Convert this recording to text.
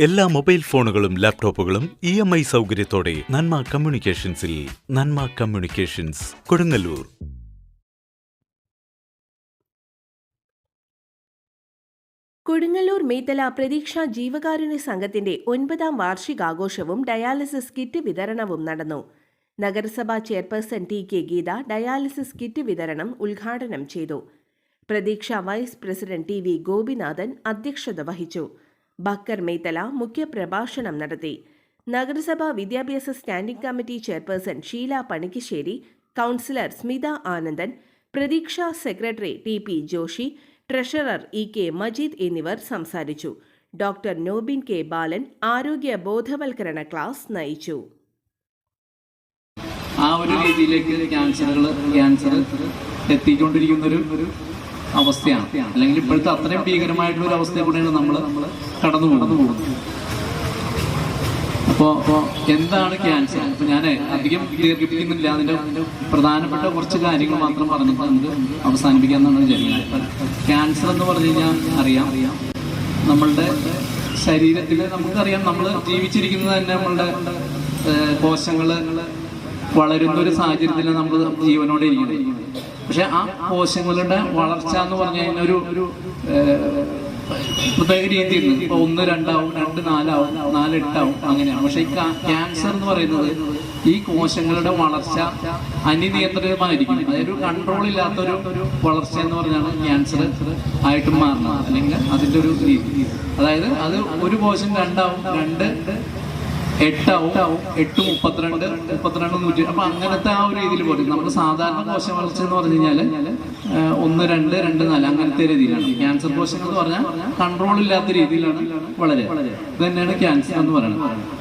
എല്ലാ മൊബൈൽ ഫോണുകളും ലാപ്ടോപ്പുകളും ഇ എം ഐ സൗകര്യത്തോടെ നന്മ കമ്മ്യൂണിക്കേഷൻസിൽ നന്മ കമ്മ്യൂണിക്കേഷൻസ് കൊടുങ്ങല്ലൂർ. കൊടുങ്ങല്ലൂർ മേത്തല പ്രതീക്ഷ ജീവകാരുണ്യ സംഘത്തിന്റെ ഒൻപതാം വാർഷികാഘോഷവും ഡയാലിസിസ് കിറ്റ് വിതരണവും നടന്നു. നഗരസഭാ chairperson T K Geetha dialysis kit വിതരണം ഉദ്ഘാടനം ചെയ്തു. Pratheeksha vice president T V Gopinathan അധ്യക്ഷത വഹിച്ചു. ബക്കർ മേത്തല മുഖ്യപ്രഭാഷണം നടത്തി. നഗരസഭാ വിദ്യാഭ്യാസ standing committee chairperson Sheela Panikkassery councillor Smitha Anandan Pratheeksha secretary T P Joshy treasurer E K Majeed എന്നിവർ സംസാരിച്ചു. ഡോക്ടർ നോബിൻ കെ ബാലൻ ആരോഗ്യ ബോധവൽക്കരണ ക്ലാസ് നയിച്ചു. ആ ഒരു രീതിയിലേക്ക് ക്യാൻസറുകൾ ക്യാൻസർ എത്തിക്കൊണ്ടിരിക്കുന്ന ഒരു അവസ്ഥയാണ്. അല്ലെങ്കിൽ ഇപ്പോഴത്തെ അത്രയും ഭീകരമായിട്ടുള്ള ഒരു അവസ്ഥയിൽ കൂടെയാണ് നമ്മൾ കടന്നു കടന്നു പോകുന്നത്. അപ്പോ അപ്പോ എന്താണ് ക്യാൻസർ? അപ്പൊ ഞാൻ അധികം ദീർഘിപ്പിക്കുന്നില്ല. അതിന്റെ പ്രധാനപ്പെട്ട കുറച്ച് കാര്യങ്ങൾ മാത്രം പറഞ്ഞിട്ട് നമുക്ക് അവസാനിപ്പിക്കാന്നാണ് വിചാരിക്കുന്നത്. ക്യാൻസർ എന്ന് പറഞ്ഞു കഴിഞ്ഞാൽ അറിയാം. നമ്മളുടെ ശരീരത്തിൽ നമുക്കറിയാം നമ്മൾ ജീവിച്ചിരിക്കുന്നത് തന്നെ നമ്മളുടെ കോശങ്ങൾ വളരുന്ന ഒരു സാഹചര്യത്തിൽ നമ്മൾ ജീവനോടെ ഇരിക്കുന്നത്. പക്ഷെ ആ കോശങ്ങളുടെ വളർച്ച എന്ന് പറഞ്ഞു കഴിഞ്ഞാൽ ഒരു പ്രത്യേക രീതിയിൽ ഇപ്പൊ ഒന്ന് രണ്ടാവും രണ്ട് നാലാവും നാല് എട്ടാവും അങ്ങനെയാണ്. പക്ഷെ ഈ ക്യാൻസർ എന്ന് പറയുന്നത് ഈ കോശങ്ങളുടെ വളർച്ച അനിയന്ത്രിതമായിരിക്കും. അതായത് കൺട്രോൾ ഇല്ലാത്ത ഒരു വളർച്ച എന്ന് പറഞ്ഞാണ് ക്യാൻസർ ആയിട്ട് മാറുന്നത്. അല്ലെങ്കിൽ അതിന്റെ ഒരു രീതി. അതായത് അത് ഒരു കോശം രണ്ടാവും രണ്ട് എട്ടാവും എട്ട് മുപ്പത്തിരണ്ട് മുപ്പത്തിരണ്ട് നൂറ്റി അപ്പൊ അങ്ങനത്തെ ആ ഒരു രീതിയിൽ പോലും നമ്മൾ സാധാരണ കോശ വളർച്ച എന്ന് പറഞ്ഞു കഴിഞ്ഞാൽ ഏഹ്, ഒന്ന് രണ്ട് രണ്ട് നാല് അങ്ങനത്തെ രീതിയിലാണ്. ക്യാൻസർ കോശങ്ങൾ എന്ന് പറഞ്ഞാൽ കൺട്രോൾ ഇല്ലാത്ത രീതിയിലാണ് വളരെ ഇത് തന്നെയാണ് ക്യാൻസർ എന്ന് പറയുന്നത്.